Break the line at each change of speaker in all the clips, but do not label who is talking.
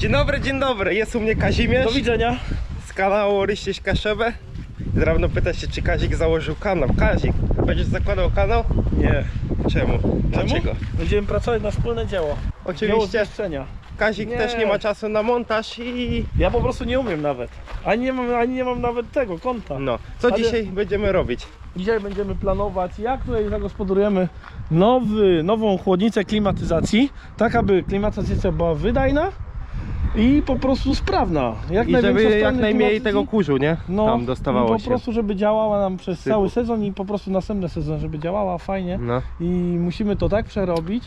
Dzień dobry, dzień dobry. Jest u mnie Kazimierz
Do widzenia.
z kanału Ryścieś Kaszebę. Zdrawno pyta się, czy Kazik założył kanał. Kazik, będziesz zakładał kanał?
Nie.
Czemu?
Czemu?
Dlaczego?
Będziemy pracować na wspólne dzieło.
Oczywiście. Kazik
Nie.
też nie ma czasu na montaż i...
Ja po prostu nie umiem nawet. Ani nie mam, ani nie mam nawet tego konta.
No, co
Ale-
dzisiaj będziemy robić?
Dzisiaj będziemy planować, jak tutaj zagospodarujemy nowy, nową chłodnicę klimatyzacji, tak aby klimatyzacja była wydajna i po prostu sprawna. Jak
I
największa
żeby jak najmniej tego kurzu, nie?
no,
Tam dostawało
po
się.
prostu, żeby działała nam przez
Sypu.
cały sezon i po prostu następny sezon, żeby działała fajnie.
No.
i musimy to tak przerobić.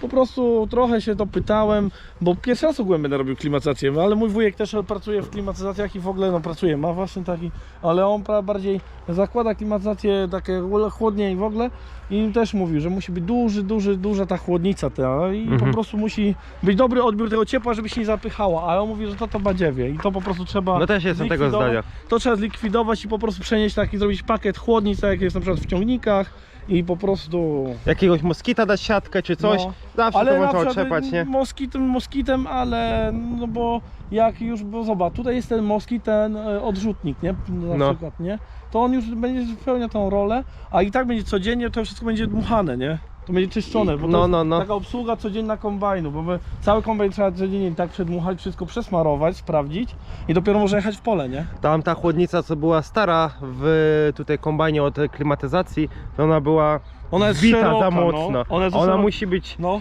Po prostu trochę się dopytałem, bo pierwszy raz ogółem będę robił klimatyzację, ale mój wujek też pracuje w klimatyzacjach i w ogóle no pracuje, ma właśnie taki, ale on bardziej zakłada klimatyzację takie chłodnie i w ogóle i też mówił, że musi być duży, duży, duża ta chłodnica ta i
Mhm.
po prostu musi być dobry odbiór tego ciepła, żeby się nie zapychała, ale on mówi, że to to badziewie i to po prostu trzeba
No też jestem tego zdania.
To trzeba zlikwidować i po prostu przenieść taki, zrobić pakiet chłodnic, tak jak jest na przykład w ciągnikach i po prostu
Jakiegoś moskita dać siatkę czy coś.
No.
Zawsze to
na
można otrzepać, nie?
Moskitem, moskitem, ale no bo jak już, bo zobacz, tutaj jest ten moskit, ten e, odrzutnik, nie? Na
No.
przykład, nie? To on już będzie spełniał tą rolę, a i tak będzie codziennie, to wszystko będzie dmuchane, nie? To będzie czyszczone, bo
No, no, no.
taka obsługa codzienna kombajnu, bo my, cały kombajn trzeba codziennie tak przedmuchać, wszystko przesmarować, sprawdzić i dopiero może jechać w pole, nie?
Tam ta chłodnica, co była stara w tutaj kombajnie od klimatyzacji, to ona była
Ona jest
wbita
szeroka,
za
no.
mocno.
Ona jest
ona
szeroka.
musi być
No,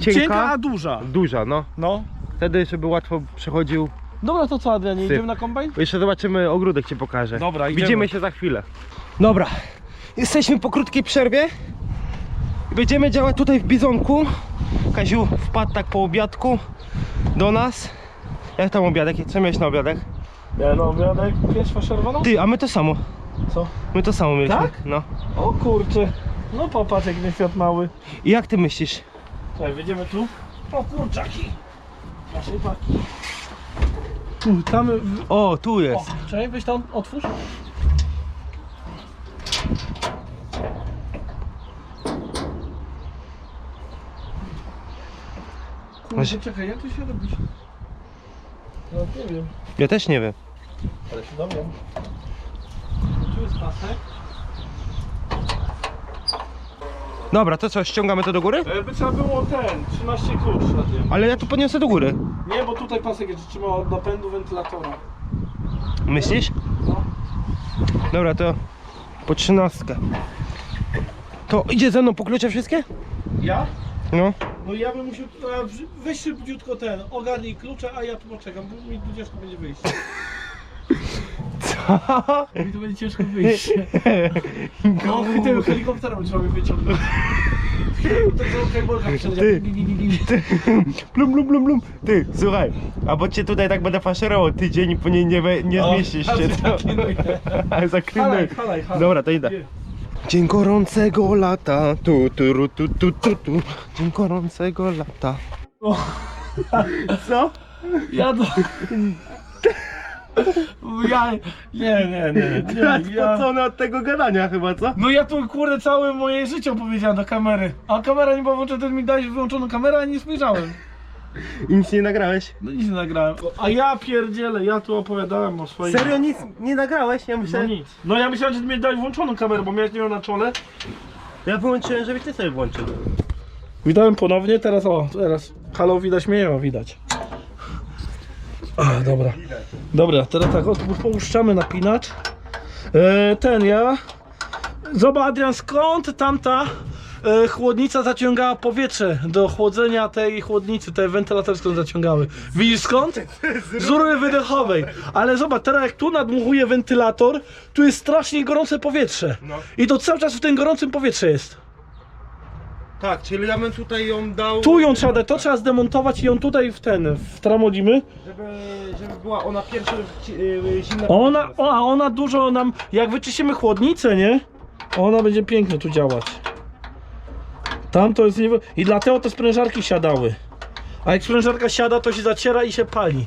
cienka,
cienka, a duża,
duża, no.
no.
Wtedy, żeby łatwo przechodził.
Dobra, to co Adrianie,
Syp.
idziemy na kombajn?
Jeszcze zobaczymy ogródek ci pokażę.
Dobra, idziemy.
Widzimy się za chwilę. Dobra, jesteśmy po krótkiej przerwie. Będziemy działać tutaj w Bizonku. Kaziu wpadł tak po obiadku do nas. Jak tam obiadek? Co miałeś na obiadek?
Ja no, obiadek, pięć faszerowaną?
Ty, a my to samo.
Co?
My to samo mieliśmy.
Tak?
No.
O kurczę. No popatrz jak ten świat mały.
I jak ty myślisz?
Czekaj, wejdziemy tu. O kurczaki. Naszej paki. Tu, tam... w-
O, tu
O,
jest.
czekaj, weź tam, otwórz. Kurde, czekaj, jak to się robi? No nie wiem,
Ja też nie wiem.
ale się dowiem. Tu jest pasek.
Dobra, to co, ściągamy to do góry?
E, By trzeba było ten, 13 klucz na tym.
Ale ja tu podniosę do góry.
Nie, bo tutaj pasek jest trzyma od napędu wentylatora.
Myślisz?
No.
Dobra, to po trzynastkę. To idzie ze mną po klucze wszystkie?
Ja?
No.
No ja bym musiał tutaj weź szybciutko ten, ogarnij klucze, a ja tu poczekam, bo mi tu ciężko będzie wyjść.
Co?
Mi tu będzie ciężko wyjść. No, tym helikopterem trzeba mnie wyciągnąć. Kajbolka
Ty. Blum, blum, blum, blum. Ty, słuchaj, a bo cię tutaj tak będę faszerował tydzień i później nie, we- nie
O,
zmieścisz się.
zaklinuj.
Zaklinuj.
Halaj, halaj, halaj.
Dobra, to idę. Dzień gorącego lata, tu, tu, ru, tu, tu, tu, tu. Dzień gorącego lata. Co?
ja do... Ja, nie, nie, nie, nie, ja...
Spocony od tego gadania chyba, co?
No ja tu kurde całe moje życie opowiedziałem do kamery, a kamera nie była włączona, ty mi dałeś wyłączoną kamerę, a nie spojrzałem.
I nic nie nagrałeś?
No nic nie nagrałem. A ja pierdzielę, ja tu opowiadałem o swoim...
Serio nic nie nagrałeś? Ja
No
myślałem...
nic. No ja myślałem, że ty mi dałeś włączoną kamerę, bo miałeś ją na czole.
Ja wyłączyłem, żebyś ty sobie włączył.
Witałem ponownie, teraz o, teraz halo widać mnie, widać. A, dobra. Dobra, teraz tak, odpu- połuszczamy napinacz. E, ten ja. Zobacz Adrian, skąd tamta chłodnica zaciągała powietrze do chłodzenia tej chłodnicy, te wentylatory skąd zaciągały. Widzisz skąd? Z rury wydechowej. Ale zobacz, teraz jak tu nadmuchuje wentylator, tu jest strasznie gorące powietrze.
No.
I to cały czas w tym gorącym powietrze jest.
Tak, czyli ja bym tutaj ją dał...
Tu ją trzeba, to trzeba zdemontować i ją tutaj w ten, wtramolimy.
Żeby, żeby była ona pierwsza yy, zimna...
Ona, a ona dużo nam, jak wyczyścimy chłodnicę, nie? Ona będzie pięknie tu działać. Tam to jest nie... I dlatego te sprężarki siadały. A jak sprężarka siada, to się zaciera i się pali.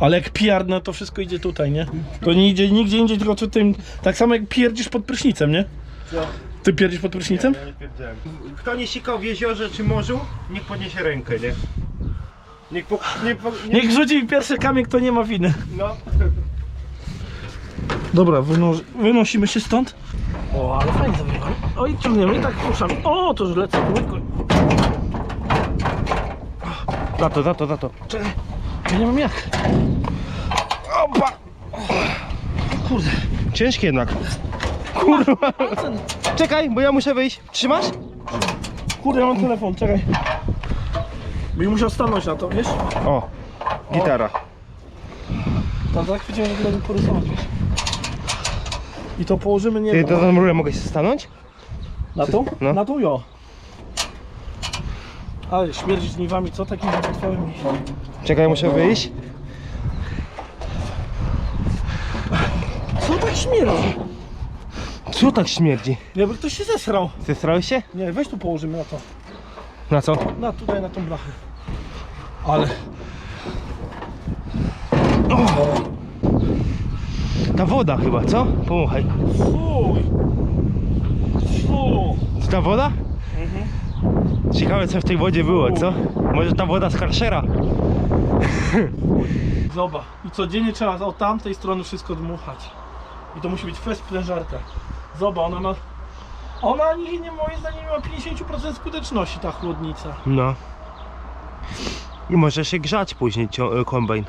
Ale jak piardne, to wszystko idzie tutaj, nie? To nie idzie nigdzie indziej, tylko tu tym... Tak samo jak pierdzisz pod prysznicem, nie?
Co?
Ty pierdzisz pod prysznicem?
Ja nie wiedziałem. Kto nie sikał w jeziorze czy morzu, niech podniesie rękę, nie? Niech, po, nie, po, nie,
Niech rzuci pierwszy kamień, kto nie ma winy.
no.
Dobra, wyno wynosimy się stąd. O, ale fajnie zrobiłem. Oj, ciągniemy i tak ruszamy. O, to już lecę.
Za to, za to, za to.
Czekaj, ja nie mam jak. Opa! Kurde.
Ciężkie jednak. Kurwa. Czekaj, bo ja muszę wyjść. Trzymasz?
Kurde, ja mam telefon, czekaj. Bym musiał stanąć na to, wiesz?
O, gitara.
Tam chciałem w ogóle porysować, wiesz? I to położymy nie
Ty, to na rurę mogę się stanąć?
Na tą?
No.
Na tą jo. Ale śmierdzi żniwami, co takimi trwałymi?
Czekaj, muszę wyjść.
Co tak śmierdzi?
Co tak śmierdzi?
Jakby ktoś się zesrał.
Zestrałeś się?
Nie, weź tu położymy na to.
Na co?
Na tutaj, na tą blachę. Ale...
Ta woda chyba, co? Pomachaj.
Fuj! Fu!
To ta woda? Ciekawe co w tej wodzie było, co? Może ta woda z karszera?
Zobacz. I codziennie trzeba od tamtej strony wszystko dmuchać. I to musi być fest prężarka. Zobacz, ona ma... Ona nie, nie moim zdaniem nie ma 50% skuteczności ta chłodnica.
No. I może się grzać później kombajn.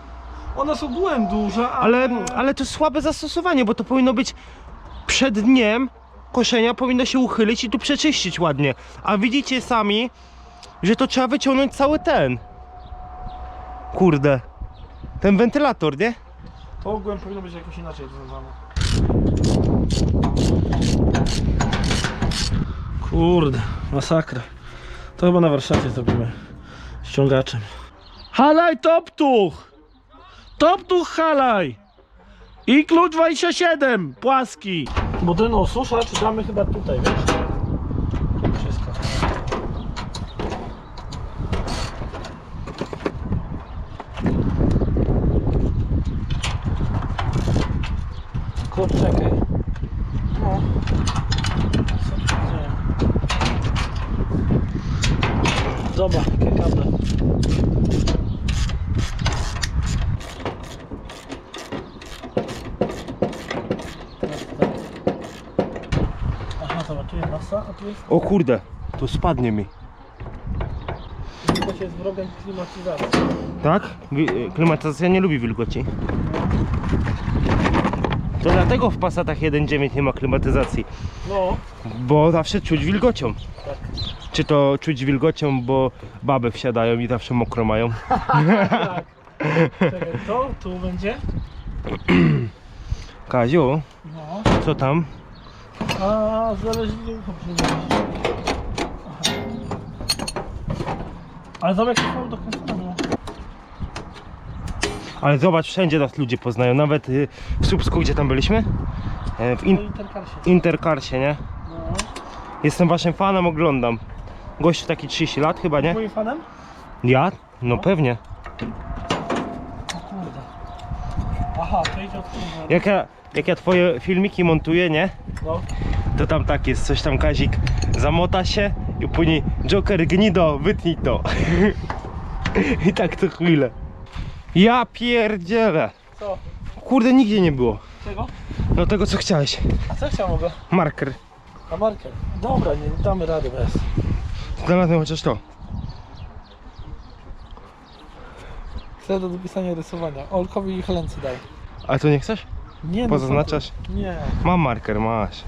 Ona jest ogółem duża,
Ale, ale to słabe zastosowanie, bo to powinno być przed dniem koszenia powinno się uchylić i tu przeczyścić ładnie. A widzicie sami, że to trzeba wyciągnąć cały ten. Kurde. Ten wentylator, nie?
To ogółem powinno być jakoś inaczej rozwiązane. Kurde, masakra. To chyba na warsztacie zrobimy. Ściągaczem. Halaj toptuch! Toptuch halaj! I klucz 27, płaski. Bo ten osusza, czy damy chyba tutaj, wiesz? Wszystko. Klucz, czekaj. No. Zobacz, jakie kable. Aha, zobacz, tu jest masa, a tu jest...
O kurde, to spadnie mi.
To jest wrogiem klimatyzacji.
Tak? Wi- Klimatyzacja nie lubi wilgoci. To dlatego w Passatach 1.9 nie ma klimatyzacji,
No,
bo zawsze czuć wilgocią.
tak.
Czy to czuć wilgocią, bo baby wsiadają i zawsze mokro mają.
tak. Czekaj, to tu będzie?
Kaziu,
No.
co tam?
A, zależy ile ucho przyjdzie. Ale zobacz, jak to do końca. No.
Ale zobacz, wszędzie nas ludzie poznają, nawet y, w Słupsku, gdzie tam byliśmy, e, w in
interkarsie.
Intercarsie, nie?
No.
Jestem waszym fanem, oglądam. Gościu taki 30 lat chyba, nie?
Moim fanem?
Ja? No pewnie.
O kurde. Aha, to idzie od.
Jak ja, jak ja twoje filmiki montuję, nie?
No.
To tam tak jest, coś tam Kazik zamota się i później Joker gnido, wytnij to. I tak co chwilę. Ja pierdzielę.
Co?
Kurde, nigdzie nie było.
Czego?
No tego co chciałeś.
A co chciałem mogę?
Marker.
Na marker. Dobra, nie damy rady bez.
Znalazłem chociaż to.
Chcę do dopisania rysowania. Olkowi i Helence daj.
A to nie chcesz?
Nie no,
Pozaznaczasz?
co ty? Nie.
Mam marker, masz.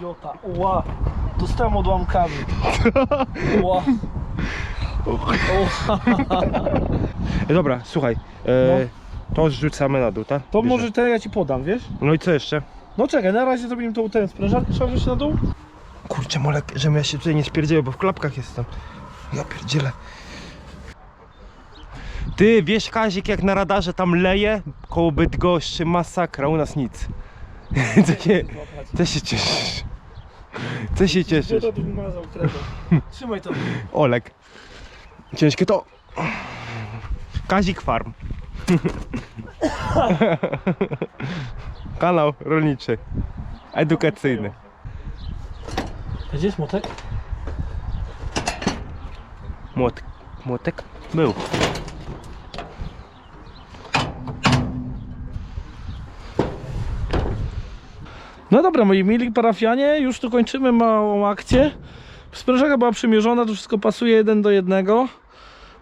Jota. Ła. Dostałem odłamkami. Ła. Ła.
Dobra, słuchaj. E, To zrzucamy na dół, tak?
To
Bierze.
może ten ja ci podam, wiesz?
No i co jeszcze?
No czekaj, na razie zrobimy tą ten sprężarkę, trzeba wziąć na dół?
Kurczę, Molek, żebym ja się tutaj nie spierdzielę, bo w klapkach jestem. Ja pierdzielę. Ty, wiesz Kazik, jak na radarze tam leje koło Bydgoszczy, masakra, u nas nic. Co się, co się cieszysz? Co się cieszysz?
Trzymaj to.
Olek. Ciężkie to. Kazik Farm. Kanał rolniczy. Edukacyjny.
Gdzie jest?
Młotek. Młotek? Był.
No dobra, moi mili parafianie, już tu kończymy małą akcję. Sprężaka była przymierzona, to wszystko pasuje jeden do jednego.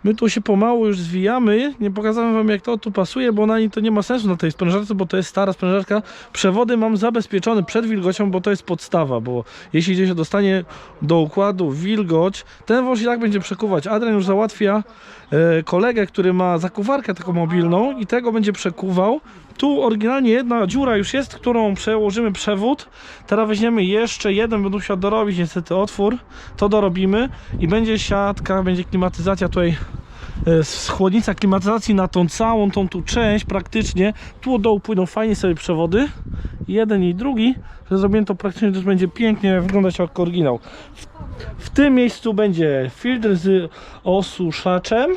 My tu się pomału już zwijamy. Nie pokazałem wam jak to tu pasuje, bo na niej to nie ma sensu na tej sprężarce, bo to jest stara sprężarka. Przewody mam zabezpieczone przed wilgocią, bo to jest podstawa, bo jeśli gdzieś się dostanie do układu wilgoć, ten wąż i tak będzie przekuwać. Adrian już załatwia e, kolegę, który ma zakuwarkę taką mobilną i tego będzie przekuwał. Tu oryginalnie jedna dziura już jest, którą przełożymy przewód. Teraz weźmiemy jeszcze jeden, będę musiał dorobić niestety otwór. To dorobimy i będzie siatka, będzie klimatyzacja tutaj e, z chłodnica klimatyzacji na tą całą tą tu część praktycznie. Tu od dołu pójdą fajnie sobie przewody. Jeden i drugi. Że zrobię to praktycznie też będzie pięknie wyglądać jak oryginał. W, w tym miejscu będzie filtr z osuszaczem.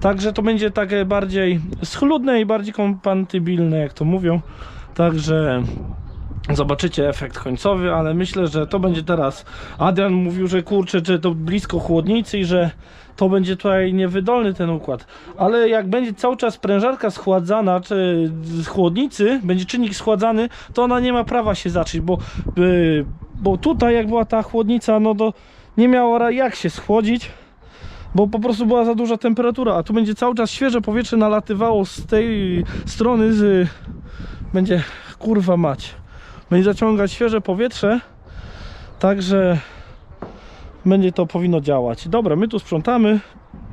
Także to będzie takie bardziej schludne i bardziej kompatybilne, jak to mówią. Także zobaczycie efekt końcowy, ale myślę, że to będzie teraz. Adrian mówił, że kurczę, że to blisko chłodnicy i że to będzie tutaj niewydolny ten układ. Ale jak będzie cały czas sprężarka schładzana, czy z chłodnicy, będzie czynnik schładzany, to ona nie ma prawa się zacząć, bo, y, bo tutaj jak była ta chłodnica, no to nie miała jak się schłodzić bo po prostu była za duża temperatura, a tu będzie cały czas świeże powietrze nalatywało z tej strony z... będzie kurwa mać. Będzie zaciągać świeże powietrze także będzie to powinno działać. Dobra, my tu sprzątamy.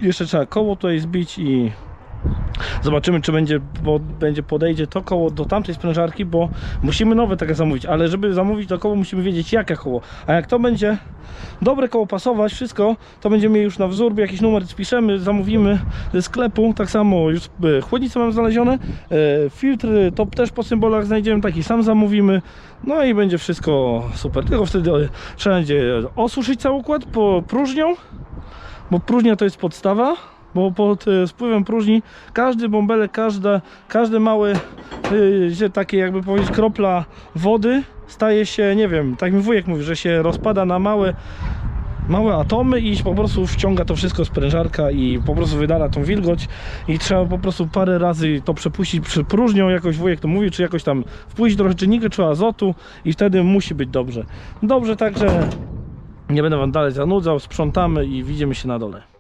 Jeszcze trzeba koło tutaj zbić i Zobaczymy, czy będzie, bo będzie podejdzie to koło do tamtej sprężarki, bo musimy nowe takie zamówić, ale żeby zamówić to koło, musimy wiedzieć jakie koło. A jak to będzie dobre koło pasować, wszystko, to będziemy już na wzór, jakiś numer spiszemy, zamówimy ze sklepu. Tak samo już e, chłodnice mam znalezione, e, filtr to też po symbolach znajdziemy, taki sam zamówimy. No i będzie wszystko super. Tylko wtedy e, trzeba będzie osuszyć cały układ po próżnią, bo próżnia to jest podstawa bo pod e, wpływem próżni każdy bąbelek, każde, każde małe y, że takie jakby powiedzieć kropla wody staje się, nie wiem, tak mi wujek mówi, że się rozpada na małe małe atomy i po prostu wciąga to wszystko sprężarka i po prostu wydala tą wilgoć i trzeba po prostu parę razy to przepuścić próżnią, jakoś wujek to mówi, czy jakoś tam wpuścić trochę czynnika, czy azotu i wtedy musi być dobrze. Dobrze, także nie będę wam dalej zanudzał, sprzątamy i widzimy się na dole.